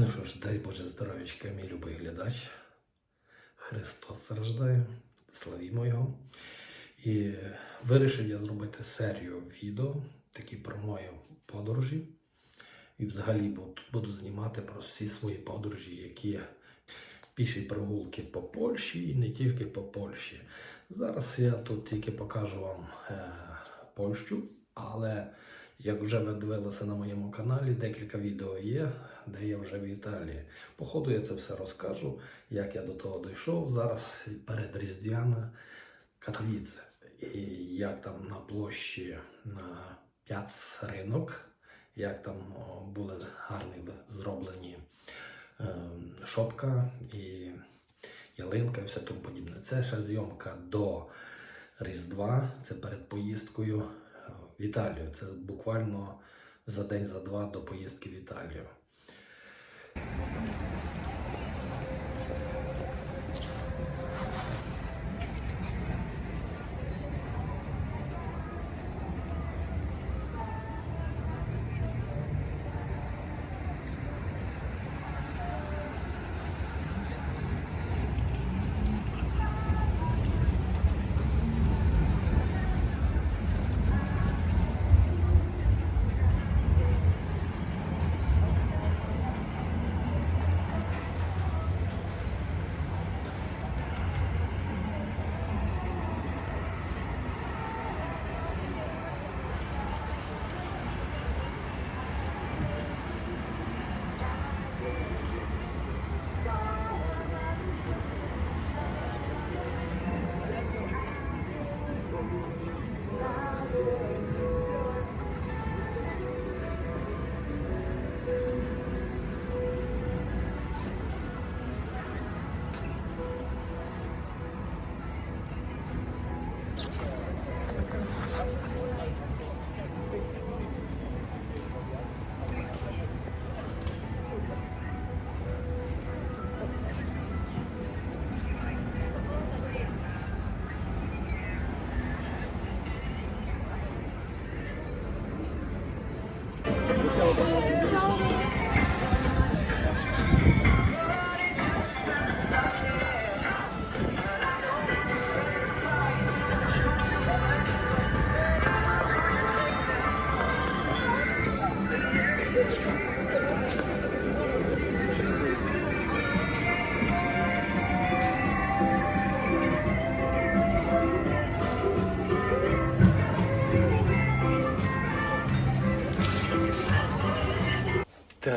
Ну що ж, дай Боже здоров'ячка, мій любий глядач. Христос страждає, славімо Його. І вирішив я зробити серію відео, такі про мої подорожі. І взагалі буду, знімати про всі свої подорожі, які піші прогулки по Польщі і не тільки по Польщі. Зараз я тут тільки покажу вам е, Польщу, але як вже ви дивилися на моєму каналі, декілька відео є, де я вже в Італії. Походу я це все розкажу, як я до того дійшов. Зараз перед Різдвяна Катовіце. І як там на площі на П'яц ринок, як там були гарні зроблені е, шопка і ялинка і все тому подібне. Це ще зйомка до Різдва, це перед поїздкою в Італію. Це буквально за день, за два до поїздки в Італію.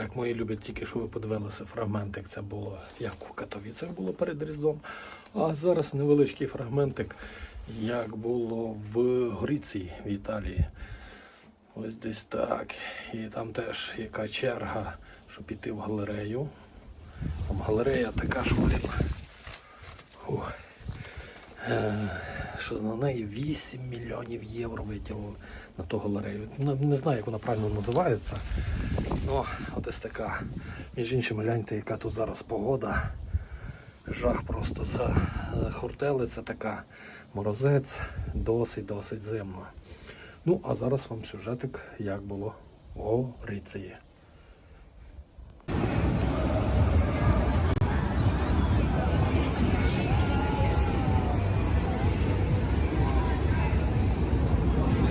Так, мої любі, тільки що ви подивилися фрагментик. Це було як в Катовіцях було перед Різдвом. А зараз невеличкий фрагментик, як було в Горіці в Італії. Ось десь так. І там теж яка черга, щоб піти в галерею. Там галерея така, що блін. Е, що на неї 8 мільйонів євро виділили на ту галерею. Не знаю, як вона правильно називається. Ну, от ось така. Між іншим, гляньте, яка тут зараз погода. Жах просто за хуртелиця така. Морозець, досить-досить зимно. Ну, а зараз вам сюжетик, як було в Гориції.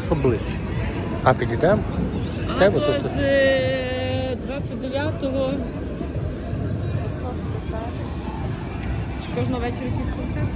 Що ближче? А підійдемо? А тут- з е, 29-го. Кожного вечора якісь концерт?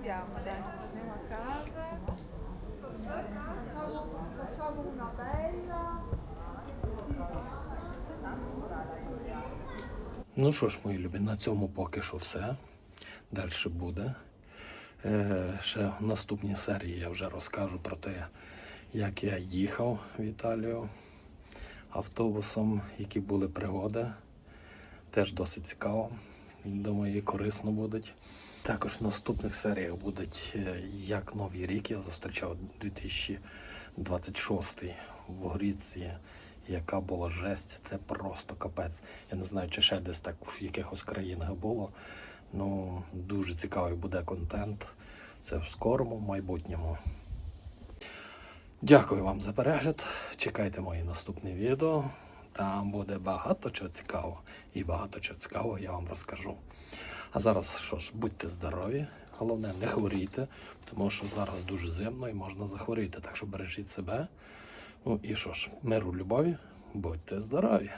Andiamo, dai, andiamo a casa. Facciamo una bella. Ну що ж, мої любі, на цьому поки що все. Далі буде. Е, ще в наступній серії я вже розкажу про те, як я їхав в Італію автобусом, які були пригоди. Теж досить цікаво. Думаю, корисно будуть. Також в наступних серіях будуть, е, як Новий рік я зустрічав 2026 в Горіці, яка була жесть. Це просто капець. Я не знаю, чи ще десь так в якихось країнах було. Ну, дуже цікавий буде контент. Це в скорому майбутньому. Дякую вам за перегляд. Чекайте мої наступні відео. Там буде багато чого цікавого. І багато чого цікавого я вам розкажу. А зараз що ж, будьте здорові. Головне, не хворійте, тому що зараз дуже зимно і можна захворіти. Так що бережіть себе. Ну і що ж, миру, любові, будьте здорові!